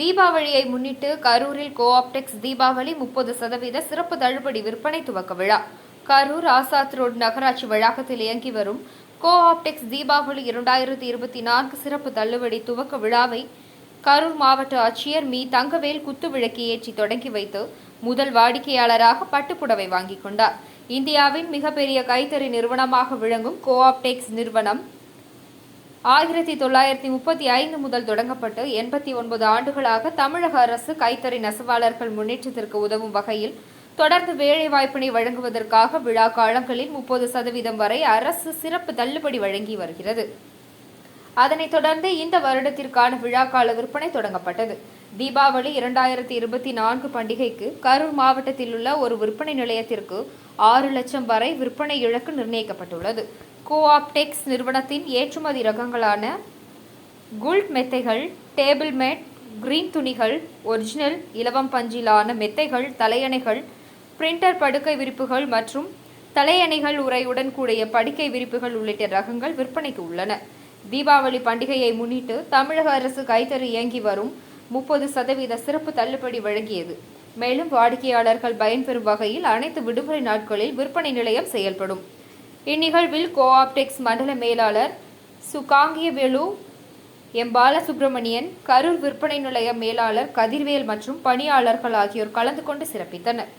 தீபாவளியை முன்னிட்டு கரூரில் கோஆப்டெக்ஸ் தீபாவளி முப்பது சதவீத சிறப்பு தள்ளுபடி விற்பனை துவக்க விழா. கரூர் ஆசாத் ரோடு நகராட்சி வளாகத்தில் இயங்கி வரும் கோஆப்டெக்ஸ் தீபாவளி இரண்டாயிரத்தி இருபத்தி நான்கு சிறப்பு தள்ளுபடி துவக்க விழாவை கரூர் மாவட்ட ஆட்சியர் மீ. தங்கவேல் குத்துவிளக்கு ஏற்றி தொடங்கி வைத்து முதல் வாடிக்கையாளராக பட்டுப்புடவை வாங்கிக் கொண்டார். இந்தியாவின் மிகப்பெரிய கைத்தறி நிறுவனமாக விளங்கும் கோஆப்டெக்ஸ் நிறுவனம் ஆயிரத்தி தொள்ளாயிரத்தி முப்பத்தி ஐந்து முதல் தொடங்கப்பட்டு எண்பத்தி ஒன்பது ஆண்டுகளாக தமிழக அரசு கைத்தறி நெசவாளர்கள் முன்னேற்றத்திற்கு உதவும் வகையில் தொடர்ந்து வேலைவாய்ப்பினை வழங்குவதற்காக விழா காலங்களில் முப்பது சதவீதம் வரை அரசு சிறப்பு தள்ளுபடி வழங்கி வருகிறது. அதனைத் தொடர்ந்து இந்த வருடத்திற்கான விழாக்கால விற்பனை தொடங்கப்பட்டது. தீபாவளி இரண்டாயிரத்தி இருபத்தி நான்கு பண்டிகைக்கு கரூர் மாவட்டத்தில் உள்ள ஒரு விற்பனை நிலையத்திற்கு ஆறு லட்சம் வரை விற்பனை இழக்கு நிர்ணயிக்கப்பட்டுள்ளது. கோஆப்டெக்ஸ் நிறுவனத்தின் ஏற்றுமதி ரகங்களான குல்ட் மெத்தைகள் டேபிள் மேட் கிரீன் துணிகள் ஒரிஜினல் இலவம் பஞ்சிலான மெத்தைகள் தலையணைகள் பிரிண்டர் படுக்கை விரிப்புகள் மற்றும் தலையணைகள் உரையுடன் கூடிய படுக்கை விரிப்புகள் உள்ளிட்ட ரகங்கள் விற்பனைக்கு உள்ளன. தீபாவளி பண்டிகையை முன்னிட்டு தமிழக அரசு கைத்தறி இயங்கி வரும் முப்பது சதவீத சிறப்பு தள்ளுபடி வழங்கியது. மேலும் வாடிக்கையாளர்கள் பயன்பெறும் வகையில் அனைத்து விடுமுறை நாட்களில் விற்பனை நிலையம் செயல்படும். இந்நிகழ்வில் கோஆப்டெக்ஸ் மண்டல மேலாளர் சுகாங்கியவேலு எம். பாலசுப்ரமணியன் கரூர் விற்பனை நிலைய மேலாளர் கதிர்வேல் மற்றும் பணியாளர்கள் ஆகியோர் கலந்து கொண்டு சிறப்பித்தனர்.